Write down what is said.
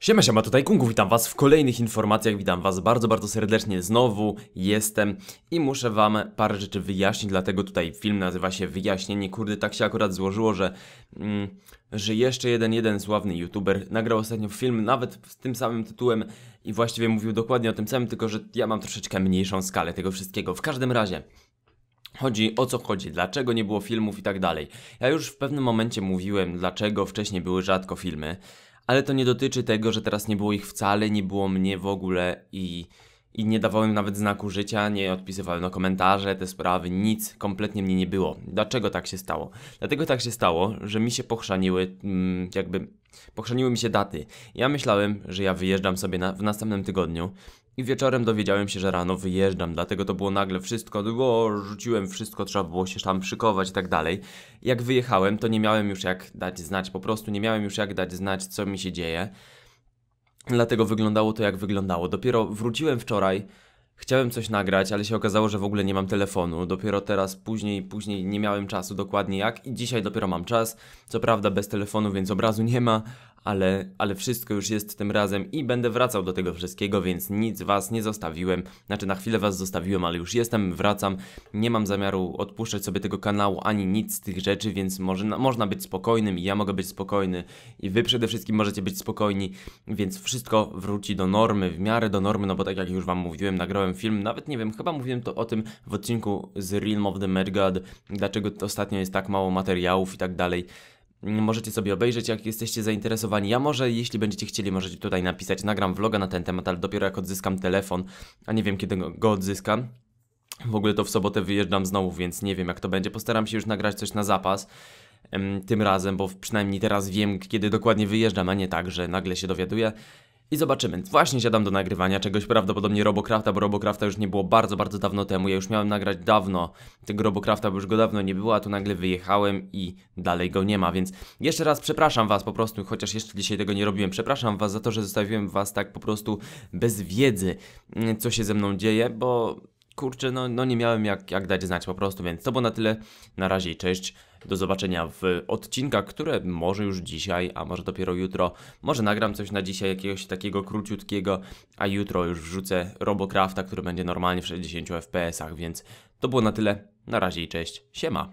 Siema, siema, tutaj Kungu, witam was w kolejnych informacjach, witam was bardzo, bardzo serdecznie, znowu jestem i muszę wam parę rzeczy wyjaśnić, dlatego tutaj film nazywa się Wyjaśnienie, kurde, tak się akurat złożyło, że, mm, że jeszcze jeden, jeden sławny youtuber nagrał ostatnio film, nawet z tym samym tytułem i właściwie mówił dokładnie o tym samym, tylko że ja mam troszeczkę mniejszą skalę tego wszystkiego, w każdym razie... Chodzi o co chodzi, dlaczego nie było filmów i tak dalej. Ja już w pewnym momencie mówiłem, dlaczego wcześniej były rzadko filmy, ale to nie dotyczy tego, że teraz nie było ich wcale, nie było mnie w ogóle i, i nie dawałem nawet znaku życia, nie odpisywałem na komentarze, te sprawy, nic, kompletnie mnie nie było. Dlaczego tak się stało? Dlatego tak się stało, że mi się pochrzaniły, mm, jakby, pochrzaniły mi się daty. Ja myślałem, że ja wyjeżdżam sobie na, w następnym tygodniu i wieczorem dowiedziałem się, że rano wyjeżdżam, dlatego to było nagle wszystko, było, rzuciłem wszystko, trzeba było się tam szykować i tak dalej. Jak wyjechałem, to nie miałem już jak dać znać, po prostu nie miałem już jak dać znać, co mi się dzieje. Dlatego wyglądało to jak wyglądało. Dopiero wróciłem wczoraj, chciałem coś nagrać, ale się okazało, że w ogóle nie mam telefonu. Dopiero teraz, później, później nie miałem czasu dokładnie jak i dzisiaj dopiero mam czas. Co prawda bez telefonu, więc obrazu nie ma, ale, ale wszystko już jest tym razem i będę wracał do tego wszystkiego, więc nic was nie zostawiłem. Znaczy na chwilę was zostawiłem, ale już jestem, wracam. Nie mam zamiaru odpuszczać sobie tego kanału ani nic z tych rzeczy, więc może, można być spokojnym i ja mogę być spokojny i wy przede wszystkim możecie być spokojni, więc wszystko wróci do normy, w miarę do normy, no bo tak jak już wam mówiłem, nagrałem film, nawet nie wiem, chyba mówiłem to o tym w odcinku z Realm of the Mad God, dlaczego ostatnio jest tak mało materiałów i tak dalej. Możecie sobie obejrzeć, jak jesteście zainteresowani. Ja może, jeśli będziecie chcieli, możecie tutaj napisać. Nagram vloga na ten temat, ale dopiero jak odzyskam telefon, a nie wiem kiedy go odzyskam. W ogóle to w sobotę wyjeżdżam znowu, więc nie wiem jak to będzie. Postaram się już nagrać coś na zapas tym razem, bo przynajmniej teraz wiem, kiedy dokładnie wyjeżdżam, a nie tak, że nagle się dowiaduję. I zobaczymy. Właśnie siadam do nagrywania czegoś prawdopodobnie Robocrafta, bo Robocrafta już nie było bardzo, bardzo dawno temu. Ja już miałem nagrać dawno tego Robocrafta, bo już go dawno nie było, a tu nagle wyjechałem i dalej go nie ma, więc jeszcze raz przepraszam was po prostu, chociaż jeszcze dzisiaj tego nie robiłem. Przepraszam was za to, że zostawiłem was tak po prostu bez wiedzy, co się ze mną dzieje, bo kurczę, no, no nie miałem jak, jak dać znać po prostu, więc to było na tyle. Na razie cześć. Do zobaczenia w odcinkach, które może już dzisiaj, a może dopiero jutro. Może nagram coś na dzisiaj, jakiegoś takiego króciutkiego, a jutro już wrzucę Robocrafta, który będzie normalnie w 60 fps-ach, więc to było na tyle. Na razie i cześć. Siema.